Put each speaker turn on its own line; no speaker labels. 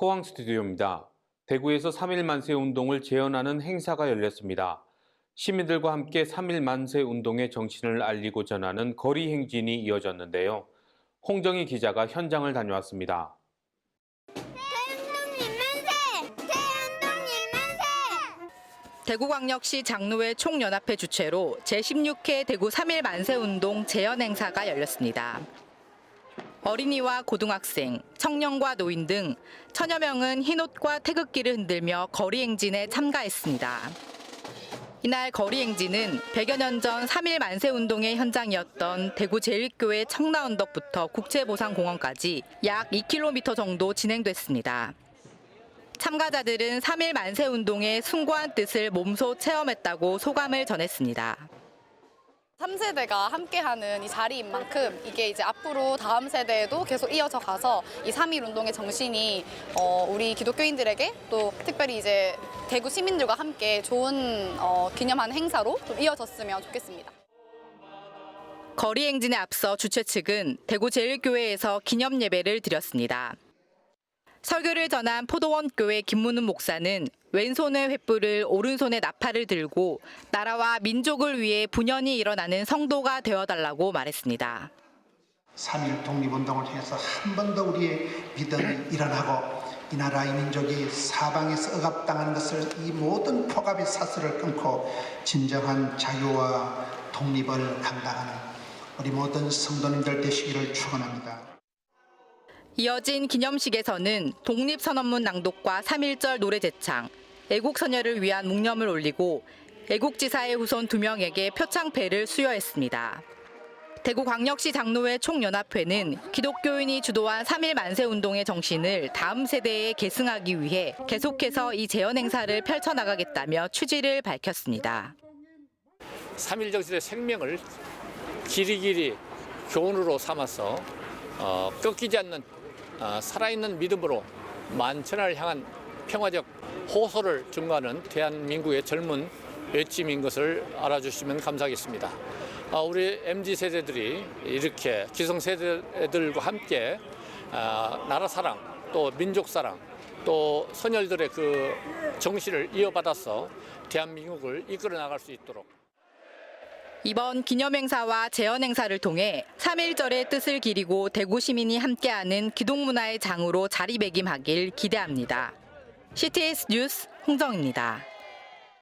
포항 스튜디오입니다. 대구에서 3일 만세 운동을 재현하는 행사가 열렸습니다. 시민들과 함께 3일 만세 운동의 정신을 알리고 전하는 거리 행진이 이어졌는데요. 홍정희 기자가 현장을 다녀왔습니다.
대구광역시 장로회 총연합회 주최로 제16회 대구 3.1 만세운동 재현 행사가 열렸습니다. 어린이와 고등학생, 청년과 노인 등 천여 명은 흰옷과 태극기를 흔들며 거리 행진에 참가했습니다. 이날 거리 행진은 100여 년 전3.1 만세 운동의 현장이었던 대구 제1교회 청라언덕부터 국채보상공원까지 약 2km 정도 진행됐습니다. 참가자들은 3.1 만세 운동의 숭고한 뜻을 몸소 체험했다고 소감을 전했습니다.
3세대가 함께하는 이 자리인 만큼 이게 이제 앞으로 다음 세대에도 계속 이어져 가서 이 3.1 운동의 정신이 어, 우리 기독교인들에게 또 특별히 이제 대구 시민들과 함께 좋은 어, 기념하는 행사로 좀 이어졌으면 좋겠습니다.
거리 행진에 앞서 주최 측은 대구 제1교회에서 기념 예배를 드렸습니다. 설교를 전한 포도원 교회 김문훈 목사는 왼손에 횃불을 오른손에 나팔을 들고 나라와 민족을 위해 분연히 일어나는 성도가 되어달라고 말했습니다.
3.1 독립운동을 통해서 한 번 더 우리의 믿음이 일어나고 이 나라 이 민족이 사방에서 억압당하는 것을 이 모든 폭압의 사슬을 끊고 진정한 자유와 독립을 감당하는 우리 모든 성도님들 되시기를 축원합니다.
이어진 기념식에서는 독립선언문 낭독과 3.1절 노래 제창, 애국선열을 위한 묵념을 올리고 애국지사의 후손 두 명에게 표창패를 수여했습니다. 대구광역시 장로회 총연합회는 기독교인이 주도한 3.1 만세 운동의 정신을 다음 세대에 계승하기 위해 계속해서 이 재현 행사를 펼쳐나가겠다며 취지를 밝혔습니다.
3.1 정신의 생명을 길이길이 교훈으로 삼아서 어, 꺾이지 않는 어, 살아있는 믿음으로 만천하를 향한 평화적 호소를 증거하는 대한민국의 젊은 외침인 것을 알아주시면 감사하겠습니다. 아, 우리 MZ 세대들이 이렇게 기성 세대들과 함께 아, 나라 사랑 또 민족 사랑 또 선열들의 그 정신을 이어받아서 대한민국을 이끌어 나갈 수 있도록
이번 기념행사와 재현행사를 통해 3.1절의 뜻을 기리고 대구 시민이 함께하는 기독문화의 장으로 자리매김하길 기대합니다. CTS 뉴스 홍정입니다.